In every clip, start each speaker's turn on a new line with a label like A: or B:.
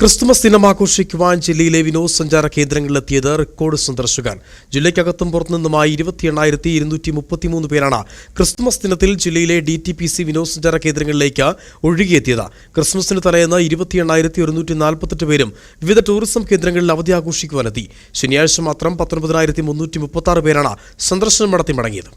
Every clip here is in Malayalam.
A: ക്രിസ്തുമസ് ദിനം ആഘോഷിക്കുവാൻ ജില്ലയിലെ വിനോദസഞ്ചാര കേന്ദ്രങ്ങളിലെത്തിയത് റെക്കോർഡ് സന്ദർശകർ ജില്ലയ്ക്കകത്തും പുറത്തുനിന്നുമായി ഇരുപത്തി എണ്ണായിരത്തി ഇരുന്നൂറ്റി മുപ്പത്തിമൂന്ന് പേരാണ് ക്രിസ്തുമസ് ദിനത്തിൽ ജില്ലയിലെ ഡി ടി പി സി വിനോദസഞ്ചാര കേന്ദ്രങ്ങളിലേക്ക് ഒഴുകിയെത്തിയത്. ക്രിസ്മസിന് തലേന്ന് ഇരുപത്തി എണ്ണായിരത്തി ഒരുന്നൂറ്റി നാൽപ്പത്തെട്ട് പേരും വിവിധ ടൂറിസം കേന്ദ്രങ്ങളിൽ അവധി ആഘോഷിക്കുവാനെത്തി. ശനിയാഴ്ച മാത്രം പത്തൊൻപതിനായിരത്തി മുന്നൂറ്റി മുപ്പത്തി ആറ് പേരാണ് സന്ദർശനം നടത്തി മടങ്ങിയത്.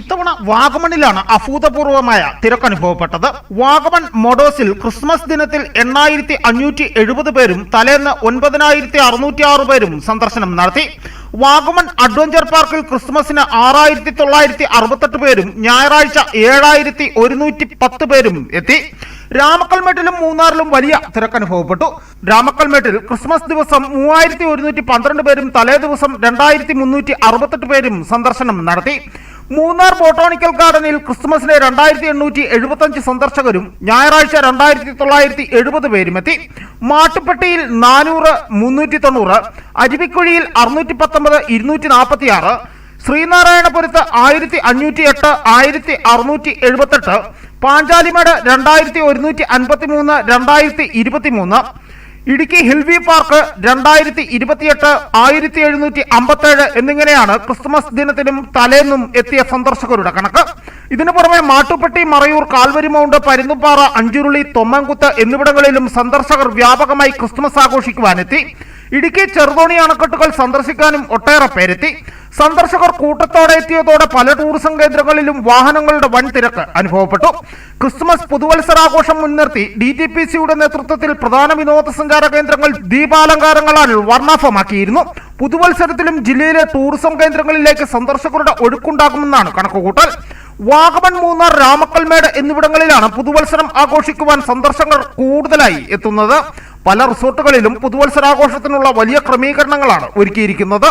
B: ഇത്തവണ വാഗമണിലാണ് അഭൂതപൂർവമായ തിരക്കനുഭവപ്പെട്ടത്. വാഗമൺ മൊഡോസിൽ ക്രിസ്മസ് ദിനത്തിൽ എണ്ണായിരത്തി അഞ്ഞൂറ്റി എഴുപത് പേരും തലേന്ന് ഒൻപതിനായിരത്തി അറുന്നൂറ്റി ആറ് പേരും സന്ദർശനം നടത്തി. വാഗമൺ അഡ്വഞ്ചർ പാർക്കിൽ ക്രിസ്മസിന് ആറായിരത്തി തൊള്ളായിരത്തി അറുപത്തെട്ട് പേരും ഞായറാഴ്ച ഏഴായിരത്തി ഒരുന്നൂറ്റി പത്ത് പേരും എത്തി. രാമക്കൽമേട്ടിലും മൂന്നാറിലും വലിയ തിരക്കനുഭവപ്പെട്ടു. രാമക്കൽമേട്ടിൽ ക്രിസ്മസ് ദിവസം മൂവായിരത്തി ഒരുന്നൂറ്റി പന്ത്രണ്ട് പേരും തലേ ദിവസം രണ്ടായിരത്തി മുന്നൂറ്റി അറുപത്തെട്ട് പേരും സന്ദർശനം നടത്തി. മൂന്നാർ ബോട്ടാണിക്കൽ ഗാർഡനിൽ ക്രിസ്മസിന് രണ്ടായിരത്തി എണ്ണൂറ്റി എഴുപത്തഞ്ച് സന്ദർശകരും ഞായറാഴ്ച രണ്ടായിരത്തി തൊള്ളായിരത്തി എഴുപത് പേരും എത്തി മാട്ടുപ്പെട്ടിയിൽ നാനൂറ് മുന്നൂറ്റി തൊണ്ണൂറ് അരുവിക്കുഴിയിൽ അറുന്നൂറ്റി പത്തൊമ്പത് ഇരുന്നൂറ്റി നാൽപ്പത്തി ആറ് ശ്രീനാരായണപുരത്ത് ആയിരത്തി അഞ്ഞൂറ്റി എട്ട് ആയിരത്തി അറുന്നൂറ്റി എഴുപത്തെട്ട് പാഞ്ചാലിമേട് രണ്ടായിരത്തി ഒരുന്നൂറ്റി അൻപത്തി മൂന്ന് രണ്ടായിരത്തി ഇരുപത്തി മൂന്ന് ഇടുക്കി ഹിൽവി പാർക്ക് രണ്ടായിരത്തി ഇരുപത്തിയെട്ട് ആയിരത്തി എഴുന്നൂറ്റി അമ്പത്തേഴ് എന്നിങ്ങനെയാണ് ക്രിസ്മസ് ദിനത്തിനും തലേന്നും എത്തിയ സന്ദർശകരുടെ കണക്ക്. ഇതിനു പുറമെ മാട്ടുപ്പെട്ടി മറയൂർ കാൽവരി മൗണ്ട് പരുന്നുപ്പാറ അഞ്ചുരുളി തൊമ്മൻകുത്ത് എന്നിവിടങ്ങളിലും സന്ദർശകർ വ്യാപകമായി ക്രിസ്മസ് ആഘോഷിക്കുവാനെത്തി. ഇടുക്കി ചെറുതോണി അണക്കെട്ടുകൾ സന്ദർശിക്കാനും ഒട്ടേറെ പേരെത്തി. സന്ദർശകർ കൂട്ടത്തോടെ എത്തിയതോടെ പല ടൂറിസം കേന്ദ്രങ്ങളിലും വാഹനങ്ങളുടെ വൻ തിരക്ക് അനുഭവപ്പെട്ടു. ക്രിസ്മസ് പുതുവത്സരാഘോഷം മുൻനിർത്തി ഡി ടി പി സിയുടെ നേതൃത്വത്തിൽ പ്രധാന വിനോദസഞ്ചാര കേന്ദ്രങ്ങൾ ദീപാലങ്കാരങ്ങളാൽ വർണാഭമാക്കിയിരുന്നു. പുതുവത്സരത്തിലും ജില്ലയിലെ ടൂറിസം കേന്ദ്രങ്ങളിലേക്ക് സന്ദർശകരുടെ ഒഴുക്കുണ്ടാകുമെന്നാണ് കണക്കുകൂട്ടൽ. വാഗമൺ മൂന്നാർ രാമക്കൽമേട് എന്നിവിടങ്ങളിലാണ് പുതുവത്സരം ആഘോഷിക്കുവാൻ സന്ദർശകർ കൂടുതലായി എത്തുന്നത്. പല റിസോർട്ടുകളിലും പുതുവത്സരാഘോഷത്തിനുള്ള വലിയ ക്രമീകരണങ്ങളാണ് ഒരുക്കിയിരിക്കുന്നത്.